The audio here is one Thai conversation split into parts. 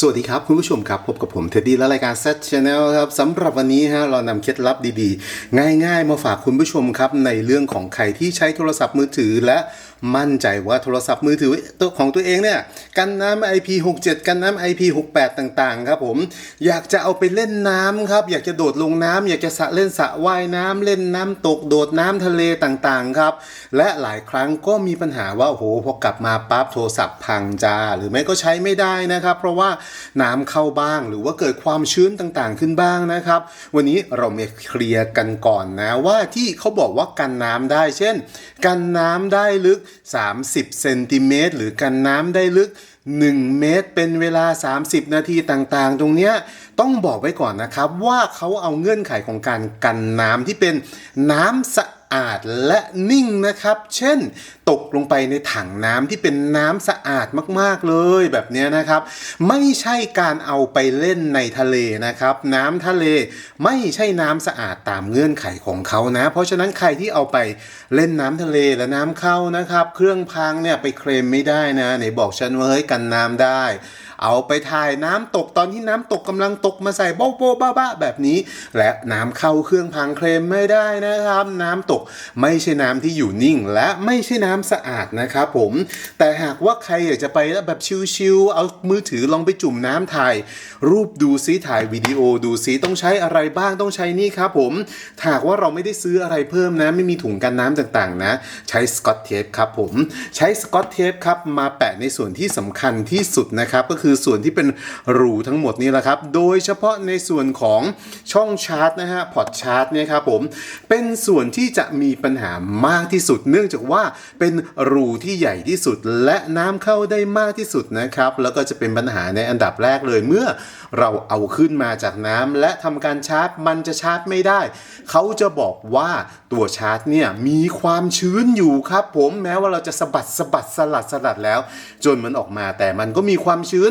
สวัสดีครับ คุณผู้ชมครับ พบกับผมเท็ดดี้และรายการ Set Channel ครับสำหรับวันนี้ฮะเรานำเคล็ดลับดีๆ ง่ายๆ มาฝากคุณผู้ชมครับ ในเรื่องของใครที่ใช้โทรศัพท์มือถือและมั่นใจว่าโทรศัพท์มือถือตัวของตัวเองเนี่ย กันน้ำ IP67 กันน้ำ IP68 ต่างๆ ครับผม อยากจะเอาไปเล่นน้ำครับ อยากจะโดดลงน้ำอยากจะสะเล่นสะว่ายน้ำเล่นน้ำตกโดดน้ำทะเลต่างๆ ครับ และหลายครั้งก็มีปัญหาว่าโอ้โหพอกลับมาปั๊บโทรศัพท์พังจ้าหรือไม่ก็ใช้ไม่ได้นะครับ เพราะว่าน้ำเข้าบ้าง หรือว่าเกิดความชื้นต่างๆขึ้นบ้างนะครับ วันนี้เรามาเคลียร์กันก่อนนะว่าที่เขาบอกว่ากันน้ำได้ เช่น กันน้ำได้ลึก 30เซนติเมตรหรือกันน้ำได้ลึก 1 เมตร เป็นเวลา 30 นาทีต่างๆ ตรงเนี้ยต้องบอกไว้ก่อนนะครับว่าเขาเอาเงื่อนไขของการกันน้ำที่เป็นน้ำสะ อาดและนิ่งนะครับ เช่น ตกลงไปในถังน้ำที่เป็นน้ำสะอาดมากๆเลยแบบนี้นะครับ ไม่ใช่การเอาไปเล่นในทะเลนะครับ น้ำทะเลไม่ใช่น้ำสะอาดตามเงื่อนไขของเขานะ เพราะฉะนั้นใครที่เอาไปเล่นน้ำทะเลและน้ำเข้านะครับ เครื่องพังเนี่ยไปเคลมไม่ได้นะไหนบอกฉันว่าเฮ้ยกันน้ำได้ เอาไปถ่ายน้ำตกตอนที่น้ำตกกำลังตกมาใส่โบ๊ะโบ๊ะบ้าบ้าแบบนี้ และน้ำเข้าเครื่องพังเคลมไม่ได้นะครับ น้ำตกไม่ใช่น้ำที่อยู่นิ่ง และไม่ใช่น้ำสะอาดนะครับผม แต่หากว่าใครอยากจะไปแล้วแบบชิลๆเอามือถือลองไปจุ่มน้ำถ่าย รูปดูซิถ่ายวิดีโอดูซิต้องใช้อะไรบ้างต้องใช้นี่ครับผมถ้าหากว่าเราไม่ได้ซื้ออะไรเพิ่มนะ ไม่มีถุงกันน้ำต่างๆนะ ใช้สกอตเทปครับผมใช้สกอตเทปครับมาแปะในส่วนที่สำคัญที่สุดนะครับก็คือส่วนที่เป็นรูทั้งหมดนี่แหละครับ โดยเฉพาะในส่วนของช่องชาร์จนะฮะพอร์ตชาร์จเนี่ยครับผมเป็นส่วนที่จะมีปัญหามากที่สุด เนื่องจากว่าเป็นรูที่ใหญ่ที่สุด และน้ำเข้าได้มากที่สุดนะครับ แล้วก็จะเป็นปัญหาในอันดับแรกเลยเมื่อเราเอาขึ้นมาจากน้ำและทำการชาร์จมันจะชาร์จไม่ได้ เขาจะบอกว่าตัวชาร์จเนี่ยมีความชื้นอยู่ครับผมแม้ว่าเราจะสะบัดสะบัดสลัดสลัดแล้ว จนมันออกมาแต่มันก็มีความชื้น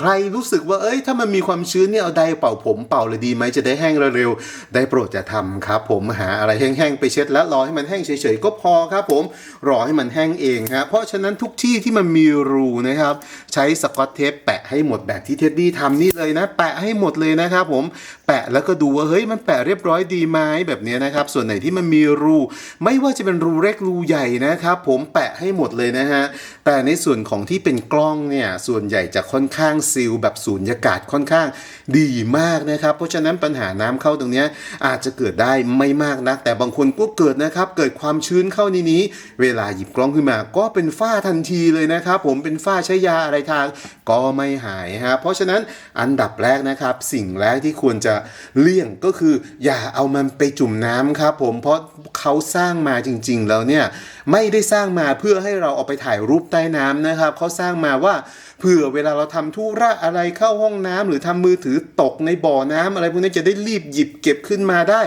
ใครรู้สึกว่าเอ้ยถ้ามันมีความชื้นเนี่ยเอาไดเป่าผมเป่าเลยดีไหมจะได้แห้งเร็วๆได้โปรดจะทำครับ ผมหาอะไรแห้งๆไปเช็ดแล้วรอให้มันแห้งเฉยๆก็พอครับผมรอให้มันแห้งเองครับเพราะฉะนั้นทุกที่ที่มันมีรูนะครับ ใช้สกอตเทปแปะให้หมดแบบที่เท็ดดี้ทำนี่เลยนะ แปะให้หมดเลยนะครับผมแปะแล้วก็ดูว่าเฮ้ยมันแปะเรียบร้อยดีไหมแบบนี้นะครับส่วนไหนที่มันมีรูไม่ว่าจะเป็นรูเล็กรูใหญ่นะครับผมแปะให้หมดเลยนะฮะแต่ในส่วนของที่เป็นกล้องเนี่ยส่วนใหญ่จะค่อนข้างซีลแบบสูญญากาศค่อนข้างดีมากนะครับ เพราะฉะนั้นปัญหาน้ำเข้าตรงนี้อาจจะเกิดได้ไม่มากนัก แต่บางคนก็เกิดนะครับ เกิดความชื้นเข้าในนี้ เวลาหยิบกล้องขึ้นมาก็เป็นฝ้าทันทีเลยนะครับ ผมเป็นฝ้าใช้ยาอะไรทางก็ไม่หายฮะเพราะฉะนั้นอันดับแรกนะครับ สิ่งแรกที่ควรจะเลี่ยงก็คือ อย่าเอามันไปจุ่มน้ำครับผมเพราะเขาสร้างมาจริง ๆ แล้วเนี่ยไม่ได้สร้างมาเพื่อให้เราเอาไปถ่ายรูปใต้น้ำนะครับเขาสร้างมาว่าเผื่อเวลาเราทำธุระอะไรเข้าห้องน้ำหรือทำมือถือตกในบ่อน้ำอะไรพวกนี้จะได้รีบหยิบเก็บขึ้นมาได้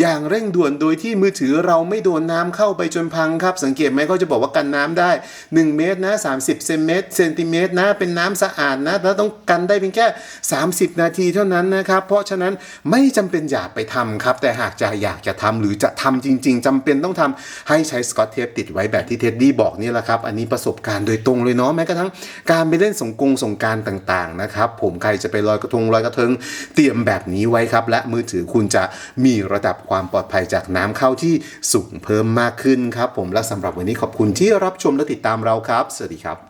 อย่างเร่งด่วนโดยที่มือถือเราไม่โดนน้ำเข้าไปจนพังครับ สังเกตไหมเขาจะบอกว่ากันน้ำได้ 1 เมตรนะ 30เซนเมตรเซนติเมตรนะเป็นน้ำสะอาดนะแล้วต้องกันได้เพียงแค่ 30 นาทีเท่านั้นนะครับ เพราะฉะนั้นไม่จำเป็นอย่าไปทำครับ แต่หากจะอยากจะทำหรือจะทำจริง ๆจำเป็นต้องทำให้ใช้สกอตเทปติดไว้แบบที่เท็ดดี้บอกนี่แหละครับ อันนี้ประสบการณ์โดยตรงเลยเนาะแม้กระทั่งการไปเล่นสงกงสงกรารต่างๆนะครับ ผมใครจะไปลอยกระทงลอยกระเทงเตรียมแบบนี้ไว้ครับ และมือถือคุณจะมีระดับความปลอดภัยจากน้ำเข้าที่สูงเพิ่มมากขึ้นครับ ผมและสำหรับวันนี้ขอบคุณที่รับชมและติดตามเราครับ สวัสดีครับ